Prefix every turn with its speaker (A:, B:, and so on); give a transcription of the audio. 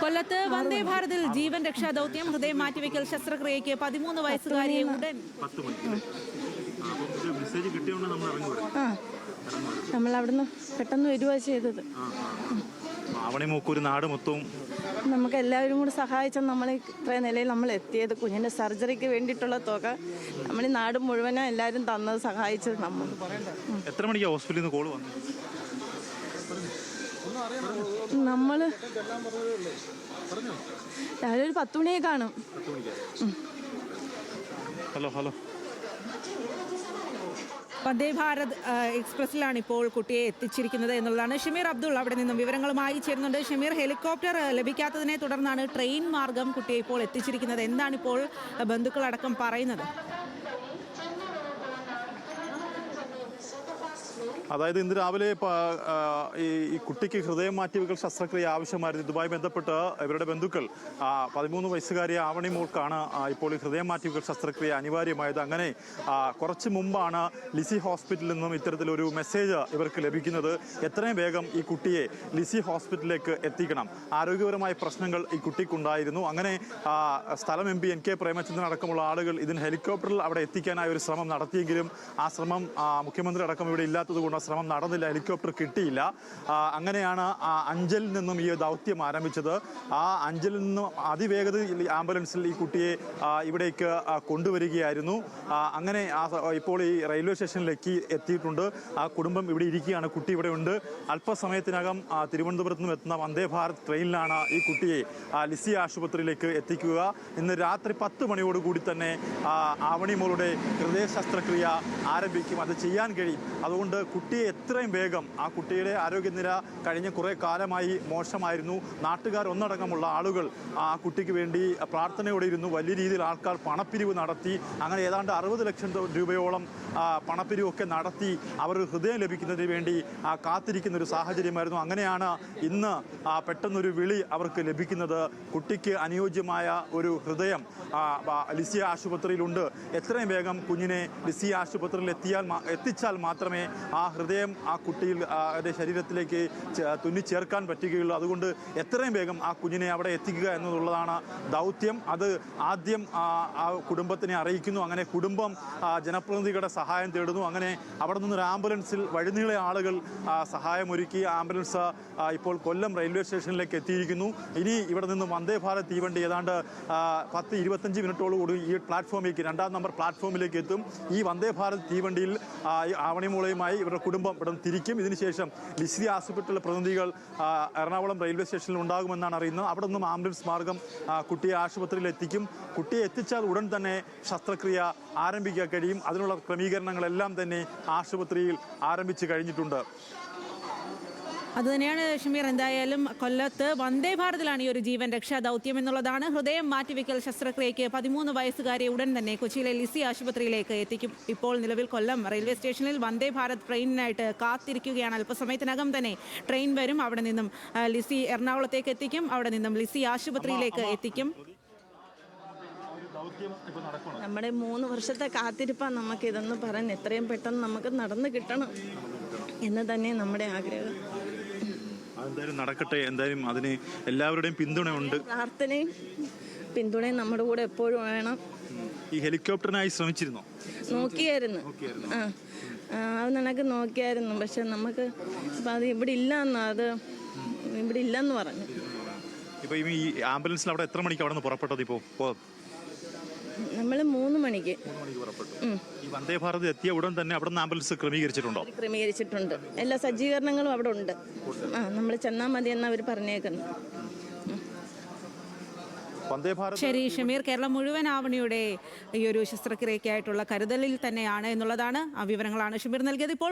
A: കൊല്ലത്ത് വന്ദേ ഭാരതിൽ ജീവൻ രക്ഷാ ദൗത്യം ഹൃദയം മാറ്റിവെക്കൽ ശസ്ത്രക്രിയയ്ക്ക് പതിമൂന്ന് വയസ്സുകാരിയെ ഉടൻ
B: നമ്മൾ
C: അവിടുന്ന് പെട്ടെന്ന് വരുവാ ചെയ്തത്.
B: നാട് മൊത്തവും.
C: നമുക്ക് എല്ലാവരും കൂടി സഹായിച്ച നമ്മൾ ഇത്ര നിലയിൽ നമ്മൾ എത്തിയത്. കുഞ്ഞിന്റെ സർജറിക്ക് വേണ്ടിയിട്ടുള്ള തുക നമ്മൾ ഈ നാട് മുഴുവനും എല്ലാവരും തന്നത് സഹായിച്ചത് നമ്മൾ.
B: എത്ര മണിക്ക് ഹോസ്പിറ്റലിൽ നിന്ന് കോൾ വന്നത്?
C: നമ്മൾ രാവിലെ ഒരു പത്ത് മണിയെ കാണും.
B: Hello hello.
A: വന്ദേ ഭാരത് എക്സ്പ്രസ്സിലാണ് എക്സ്പ്രസിലാണ് ഇപ്പോൾ കുട്ടിയെ എത്തിച്ചിരിക്കുന്നത് എന്നുള്ളതാണ്. ഷമീർ അബ്ദുൾ അവിടെ നിന്നും വിവരങ്ങളുമായി ചേരുന്നുണ്ട്. ഷമീർ ഹെലികോപ്റ്റർ ലഭിക്കാത്തതിനെ തുടർന്നാണ് ട്രെയിൻ മാർഗം കുട്ടിയെ ഇപ്പോൾ എത്തിച്ചിരിക്കുന്നത്. എന്താണ് ഇപ്പോൾ ബന്ധുക്കളടക്കം പറയുന്നത്?
B: അതായത് ഇന്ന് രാവിലെ ഈ കുട്ടിക്ക് ഹൃദയം മാറ്റിവെക്കൽ ശസ്ത്രക്രിയ ആവശ്യമായിരുന്നു. ഇതുമായി ബന്ധപ്പെട്ട് ഇവരുടെ ബന്ധുക്കൾ പതിമൂന്ന് വയസ്സുകാരിയ ആവണി മോൾക്കാണ് ഇപ്പോൾ ഈ ഹൃദയം മാറ്റിവെക്കൽ ശസ്ത്രക്രിയ അനിവാര്യമായത്. അങ്ങനെ കുറച്ച് മുമ്പാണ് ലിസി ഹോസ്പിറ്റലിൽ നിന്നും ഇത്തരത്തിലൊരു മെസ്സേജ് ഇവർക്ക് ലഭിക്കുന്നത്. എത്രയും വേഗം ഈ കുട്ടിയെ ലിസി ഹോസ്പിറ്റലിലേക്ക് എത്തിക്കണം. ആരോഗ്യപരമായ പ്രശ്നങ്ങൾ ഈ കുട്ടിക്കുണ്ടായിരുന്നു. അങ്ങനെ സ്ഥലം M P N K Premachandran അടക്കമുള്ള ആളുകൾ ഇതിന് ഹെലികോപ്റ്ററിൽ അവിടെ എത്തിക്കാനായി ഒരു ശ്രമം നടത്തിയെങ്കിലും ആ ശ്രമം മുഖ്യമന്ത്രി അടക്കം ഇവിടെ ഇല്ലാത്തത് കൊണ്ട് ആ ശ്രമം നടന്നില്ല ഹെലികോപ്റ്റർ കിട്ടിയില്ല. അങ്ങനെയാണ് അഞ്ചലിൽ നിന്നും ഈ ദൗത്യം ആരംഭിച്ചത്. ആ അഞ്ചലിൽ നിന്നും അതിവേഗതയിൽ ആംബുലൻസിൽ ഈ കുട്ടിയെ ഇവിടേക്ക് കൊണ്ടുവരികയായിരുന്നു. അങ്ങനെ ഇപ്പോൾ ഈ റെയിൽവേ സ്റ്റേഷനിലേക്ക് എത്തിയിട്ടുണ്ട്. ആ കുടുംബം ഇവിടെ ഇരിക്കുകയാണ്. കുട്ടി ഇവിടെ ഉണ്ട്. അല്പസമയത്തിനകം തിരുവനന്തപുരത്ത് നിന്നും എത്തുന്ന വന്ദേ ഭാരത് ട്രെയിനിലാണ് ഈ കുട്ടിയെ ലിസി ആശുപത്രിയിലേക്ക് എത്തിക്കുക. ഇന്ന് രാത്രി പത്ത് മണിയോടുകൂടി തന്നെ ആവണിമോളുടെ ആവണി മോളുടെ ഹൃദയ ശസ്ത്രക്രിയ ആരംഭിക്കും. അത് ചെയ്യാൻ കഴിയും. അതുകൊണ്ട് കുട്ടിയെ എത്രയും വേഗം ആ കുട്ടിയുടെ ആരോഗ്യനില കഴിഞ്ഞ കുറേ കാലമായി മോശമായിരുന്നു. നാട്ടുകാർ ഒന്നടങ്കമുള്ള ആളുകൾ ആ കുട്ടിക്ക് വേണ്ടി പ്രാർത്ഥനയോടെ ഇരുന്നു. വലിയ രീതിയിൽ ആൾക്കാർ പണപ്പിരിവ് നടത്തി. അങ്ങനെ ഏതാണ്ട് അറുപത് ലക്ഷം രൂപയോളം പണപ്പിരിവൊക്കെ നടത്തി അവർ ഹൃദയം ലഭിക്കുന്നതിന് വേണ്ടി കാത്തിരിക്കുന്ന ഒരു സാഹചര്യമായിരുന്നു. അങ്ങനെയാണ് ഇന്ന് പെട്ടെന്നൊരു വിളി അവർക്ക് ലഭിക്കുന്നത്. കുട്ടിക്ക് അനുയോജ്യമായ ഒരു ഹൃദയം ലിസി ആശുപത്രിയിലുണ്ട്. എത്രയും വേഗം കുഞ്ഞിനെ ലിസി ആശുപത്രിയിൽ എത്തിയാൽ എത്തിച്ചാൽ മാത്രമേ ആ ഹൃദയം ആ കുട്ടിയിൽ അവരുടെ ശരീരത്തിലേക്ക് തുന്നിച്ചേർക്കാൻ പറ്റുകയുള്ളൂ. അതുകൊണ്ട് എത്രയും വേഗം ആ കുഞ്ഞിനെ അവിടെ എത്തിക്കുക എന്നുള്ളതാണ് ദൗത്യം. അത് ആദ്യം ആ കുടുംബത്തിനെ അറിയിക്കുന്നു. അങ്ങനെ കുടുംബം ജനപ്രതിനിധികളുടെ സഹായം തേടുന്നു. അങ്ങനെ അവിടെ നിന്നൊരു ആംബുലൻസിൽ വഴിനീളെ ആളുകൾ സഹായമൊരുക്കി ആംബുലൻസ് ഇപ്പോൾ കൊല്ലം റെയിൽവേ സ്റ്റേഷനിലേക്ക് എത്തിയിരിക്കുന്നു. ഇനി ഇവിടെ നിന്ന് വന്ദേ ഭാരത് തീവണ്ടി ഏതാണ്ട് പത്ത് ഇരുപത്തഞ്ച് മിനിറ്റോടുകൂടി ഈ പ്ലാറ്റ്ഫോമിലേക്ക് രണ്ടാം നമ്പർ പ്ലാറ്റ്ഫോമിലേക്ക് എത്തും. ഈ വന്ദേ ഭാരത് തീവണ്ടിയിൽ ആവണിമൂളയുമായി ഇവരുടെ കുടുംബം ഇവിടെ തിരിക്കും. ഇതിനുശേഷം ലിസ്ലി ആശുപത്രിയിലെ പ്രതിനിധികൾ എറണാകുളം റെയിൽവേ സ്റ്റേഷനിൽ ഉണ്ടാകുമെന്നാണ് അറിയുന്നത്. അവിടെ നിന്നും ആംബുലൻസ് മാർഗം കുട്ടിയെ ആശുപത്രിയിൽ എത്തിക്കും. കുട്ടിയെ എത്തിച്ചാൽ ഉടൻ തന്നെ ശസ്ത്രക്രിയ ആരംഭിക്കാൻ കഴിയും. അതിനുള്ള ക്രമീകരണങ്ങളെല്ലാം തന്നെ ആശുപത്രിയിൽ ആരംഭിച്ചു കഴിഞ്ഞിട്ടുണ്ട്.
A: അതുതന്നെയാണ് ഷമീർ എന്തായാലും കൊല്ലത്ത് വന്ദേ ഭാരതിലാണ് ഈ ഒരു ജീവൻ രക്ഷാ ദൗത്യം എന്നുള്ളതാണ്. ഹൃദയം മാറ്റിവെക്കൽ ശസ്ത്രക്രിയയ്ക്ക് പതിമൂന്ന് വയസ്സുകാരെ ഉടൻ തന്നെ കൊച്ചിയിലെ ലിസി ആശുപത്രിയിലേക്ക് എത്തിക്കും. ഇപ്പോൾ നിലവിൽ കൊല്ലം റെയിൽവേ സ്റ്റേഷനിൽ വന്ദേ ഭാരത് ട്രെയിനിനായിട്ട് കാത്തിരിക്കുകയാണ്. അല്പസമയത്തിനകം തന്നെ ട്രെയിൻ വരും. അവിടെ നിന്നും ലിസി എറണാകുളത്തേക്ക് എത്തിക്കും. അവിടെ നിന്നും ലിസി ആശുപത്രിയിലേക്ക് എത്തിക്കും.
C: നമ്മുടെ മൂന്ന് വർഷത്തെ കാത്തിരിപ്പാണ് നമുക്ക് ഇതെന്ന് പറയാൻ എത്രയും പെട്ടെന്ന് നമുക്ക് നടന്നു കിട്ടണം. എന്ന് തന്നെ നമ്മുടെ ആഗ്രഹം.
B: അതെന്തായാലും നടക്കട്ടെ. എന്തായാലും അതിന് എല്ലാവരുടെയും പിന്തുണയുണ്ട്.
C: പ്രാർത്ഥനയും പിന്തുണയും നമ്മുടെ കൂടെ എപ്പോഴും വേണം.
B: ഈ ഹെലികോപ്റ്ററിനായി ശ്രമിച്ചിരുന്നോ?
C: നോക്കിയായിരുന്നു. ആ അത് നിനക്ക് നോക്കിയായിരുന്നു. പക്ഷെ നമുക്ക് ഇപ്പം അത് ഇവിടെ ഇല്ല എന്നാ അത് ഇവിടെ ഇല്ലെന്ന് പറഞ്ഞു.
B: ഇപ്പൊ ഈ ആംബുലൻസിൽ അവിടെ എത്ര മണിക്ക് അവിടെ നിന്ന് പുറപ്പെട്ടത് ഇപ്പോൾ
C: നമ്മൾ മൂന്ന് മണിക്ക്.
B: ഈ വന്ദേ ഭാരത് എത്തിയ ഉടൻ തന്നെ അവിടെ ആംബുലൻസ് ക്രമീകരിച്ചിട്ടുണ്ടോ?
C: ക്രമീകരിച്ചിട്ടുണ്ട്. എല്ലാ സജ്ജീകരണങ്ങളും അവിടെ ഉണ്ട്. ആ നമ്മൾ ചെന്നാൽ മതി എന്ന് അവർ പറഞ്ഞേക്കുന്നു.
A: ശരി ഷമീർ കേരളം മുഴുവൻ ആവണിയുടെ ഈ ഒരു ശസ്ത്രക്രിയയ്ക്കായിട്ടുള്ള കരുതലിൽ തന്നെയാണ് എന്നുള്ളതാണ് ആ വിവരങ്ങളാണ് ഷമീർ നൽകിയത്. ഇപ്പോൾ